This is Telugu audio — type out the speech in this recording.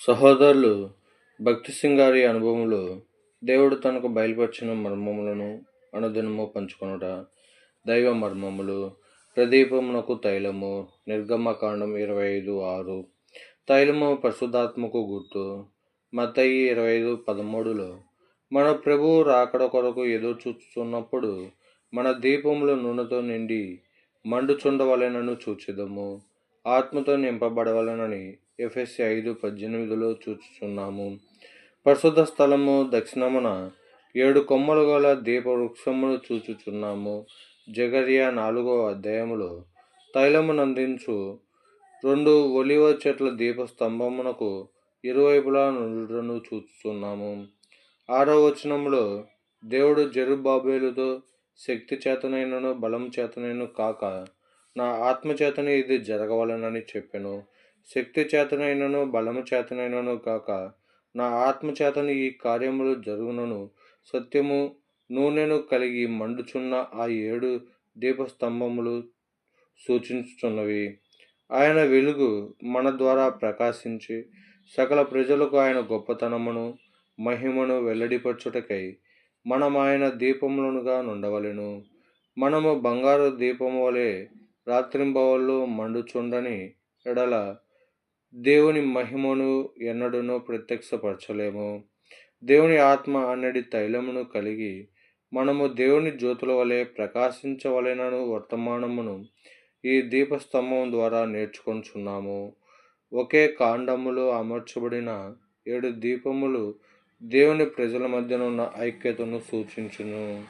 సహోదరులు భక్తి సింగారి అనుభవంలో దేవుడు తనకు బయలుపరిచిన మర్మములను అనుదినము పంచుకొనుట దైవ మర్మములు ప్రదీపమునకు తైలము నిర్గమకాండం ఇరవై ఐదు ఆరు తైలము పరిశుద్ధాత్మకు గుర్తు మతయి ఇరవై ఐదు పదమూడులో మన ప్రభువు రాకడ కొరకు ఎదురు చూచుచున్నప్పుడు మన దీపములు నూనెతో నిండి మండుచుండవలెనను చూచెదము. ఆత్మతో నింపబడవలనని ఎఫ్ఎస్సి ఐదు పద్దెనిమిదిలో చూచుచున్నాము. పరిశుద్ధ స్థలము దక్షిణమున ఏడు కొమ్మలు గల దీపవృక్షములు చూచుచున్నాము. జగరియా నాలుగో అధ్యాయములో తైలమునందించు రెండు ఒలివ చెట్ల దీప స్తంభమునకు ఇరువైపులా నుండును చూస్తున్నాము ఆరో వచనములో దేవుడు జరుబాబేలుతో శక్తి చేతనైనను బలం చేతనైనను కాక నా ఆత్మచేతనే ఇది జరగవలనని చెప్పెను. శక్తి చేతనైనను బలము చేతనైనను కాక నా ఆత్మచేతను ఈ కార్యములు జరుగునను. సత్యము నూనెను కలిగి మండుచున్న ఆ ఏడు దీపస్తంభములు సూచించుచున్నవి. ఆయన వెలుగు మన ద్వారా ప్రకాశించి సకల ప్రజలకు ఆయన గొప్పతనమును మహిమను వెల్లడిపరచుటకై మనం ఆయన దీపములనుగా నుండవలెను. మనము బంగారు దీపము వలె రాత్రింబవళ్ళు మండుచుండని ఎడల దేవుని మహిమను ఎన్నడూనూ ప్రత్యక్షపరచలేము. దేవుని ఆత్మ అన్నడి తైలమును కలిగి మనము దేవుని జ్యోతుల వలె ప్రకాశించవలెనను వర్తమానమును ఈ దీపస్తంభం ద్వారా నేర్చుకొంచున్నాము. ఒకే కాండములో అమర్చబడిన ఏడు దీపములు దేవుని ప్రజల మధ్యనున్న ఐక్యతను సూచించును.